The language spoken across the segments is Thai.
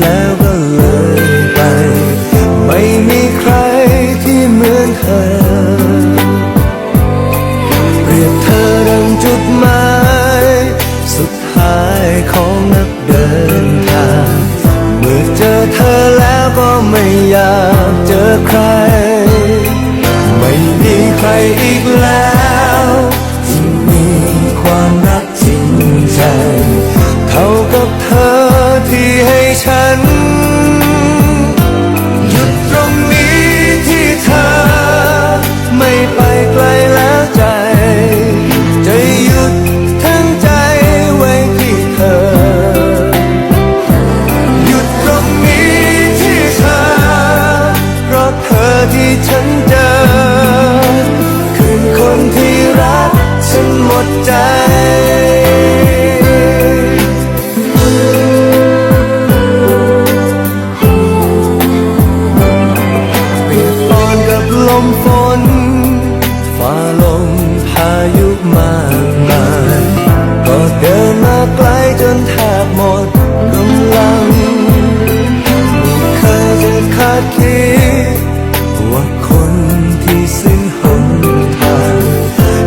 แล้วก็เลยไป ไม่มีใครที่เหมือนเธอ เรียกเธอดังจุดหมาย สุดท้ายของนักเดินทางเมื่อเจอเธอแล้วก็ไม่อยากเจอใคร ไม่มีใครอีกแล้ว ฉัน หยุดตรงนี้ที่เธอ ไม่ไปไกลแล้วใจ จะหยุดทั้งใจไว้ที่เธอ หยุดตรงนี้ที่เธอ เพราะเธอที่ฉันเจอ คือคนที่รักฉันหมดใจ มฝนฝ่าลมพายุมากมายก็เดินมาไกลจนแทบหมดกำลังไม่เคยจะคาดคิดว่าคนที่สิ้นหนทาง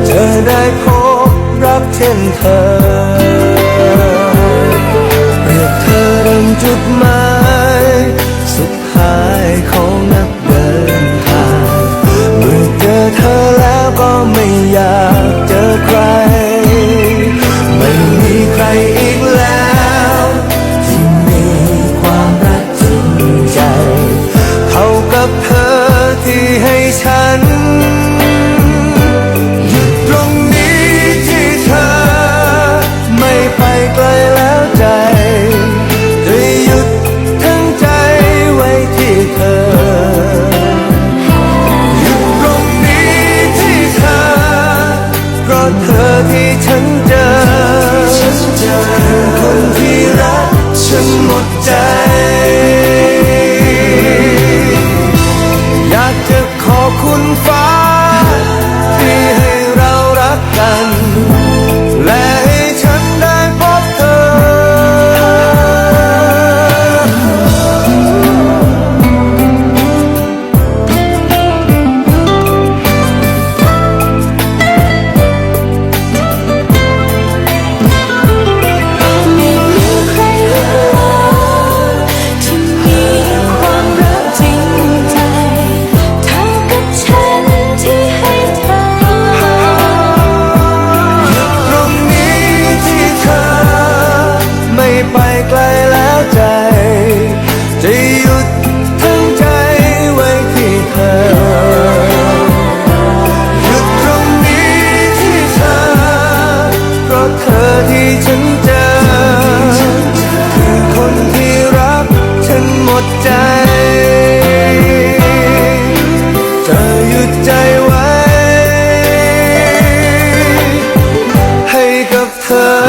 จะได้พบรักเช่นเธอเรียบเธอดังจุดหมาย ใจ จะหยุดทั้งใจไว้ที่เธอ หยุดตรงนี้ที่เธอ เพราะเธอที่ฉันเจอ คือคนที่รักฉันหมดใจจะหยุดใจไว้ ให้กับเธอ